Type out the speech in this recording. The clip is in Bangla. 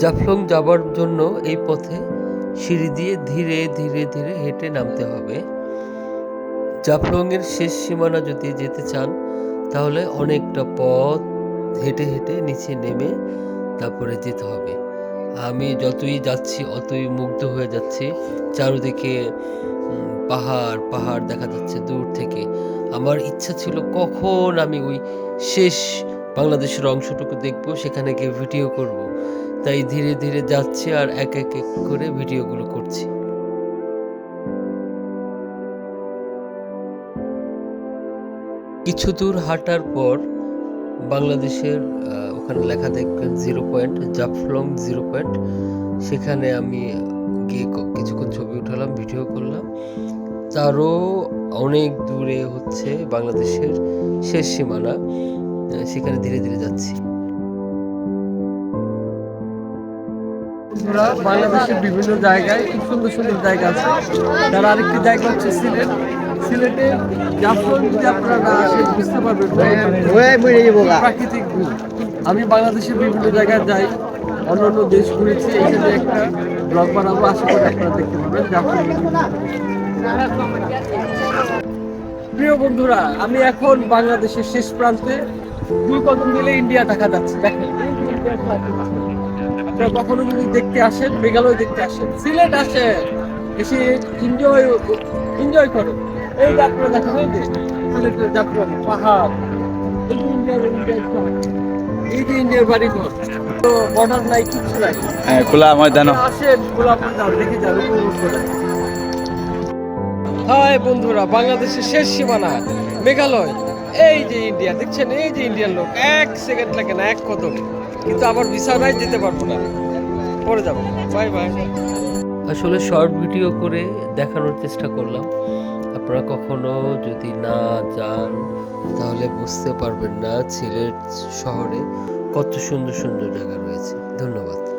জাফলং যাবার জন্য এই পথে সিঁড়ি দিয়ে ধীরে ধীরে ধীরে হেঁটে নামতে হবে। জাফলংয়ের শেষ সীমানা যদি যেতে চান, তাহলে অনেকটা পথ হেঁটে হেঁটে নিচে নেমে তারপরে যেতে হবে। আমি যতই যাচ্ছি, অতই মুগ্ধ হয়ে যাচ্ছি। চারিদিকে পাহাড় পাহাড় দেখা যাচ্ছে দূর থেকে। আমার ইচ্ছা ছিল কখন আমি ওই শেষ বাংলাদেশের অংশটুকু দেখব, সেখানে গিয়ে ভিডিও করব। তাই ধীরে ধীরে যাচ্ছি আর এক এক এক করে ভিডিওগুলো করছি। কিছু দূর হাঁটার পর বাংলাদেশের ওখানে লেখা দেখবেন zero point, Jaflong zero point. সেখানে আমি গিয়ে কিছুক্ষণ ছবি উঠালাম, ভিডিও করলাম। তারও অনেক দূরে হচ্ছে বাংলাদেশের শেষ সীমানা। সেখানে ধীরে ধীরে যাচ্ছি। বন্ধুরা বাংলাদেশের বিভিন্ন জায়গায় খুব সুন্দর সুন্দর জায়গা আছে। তার আরেকটি জায়গা হচ্ছে সিলেট। সিলেটে জাফলং যদি আপনারা না আসেন বুঝতে পারবেন প্রাকৃতিক view। আমি বাংলাদেশের বিভিন্ন জায়গায় যাই অন্য অন্য দেশ ঘুরেছি এখানে একটা ব্লগ বানাবো আশা করি আপনারা দেখতে পাবেন জাফলং প্রিয় বন্ধুরা আমি এখন বাংলাদেশের শেষ প্রান্তে দুই কদম দিলে ইন্ডিয়া দেখা যাচ্ছে। দেখেন। কখনো যদি দেখতে আসেন মেঘালয় দেখতে আসেন সিলেট আসেন এসে এনজয় এনজয় করেন। এই যে আপনারা দেখেন এই যে সিলেটের যাত্রা পাহাড়। এই যে ইন্ডিয়ার ইন্ডিয়ার বাড়িঘর তো বর্ডার নাই কিছু নাই হ্যাঁ খোলা ময়দান। আপনারা আসেন খোলা ময়দান দেখে যান উপভোগ করেন হাই বন্ধুরা বাংলাদেশের শেষ সীমানা মেঘালয়। এই যে ইন্ডিয়া দেখছেন? এই যে ইন্ডিয়ান লোক, এক সেকেন্ড লাগে না, এক কদম। কিন্তু আবার নাই, যেতে পারব না। পরে যাব। বাই বাই আসলে শর্ট ভিডিও করে দেখানোর চেষ্টা করলাম। আপনারা কখনো যদি না যান, তাহলে বুঝতে পারবেন না সিলেট শহরে কত সুন্দর সুন্দর জায়গা রয়েছে। ধন্যবাদ।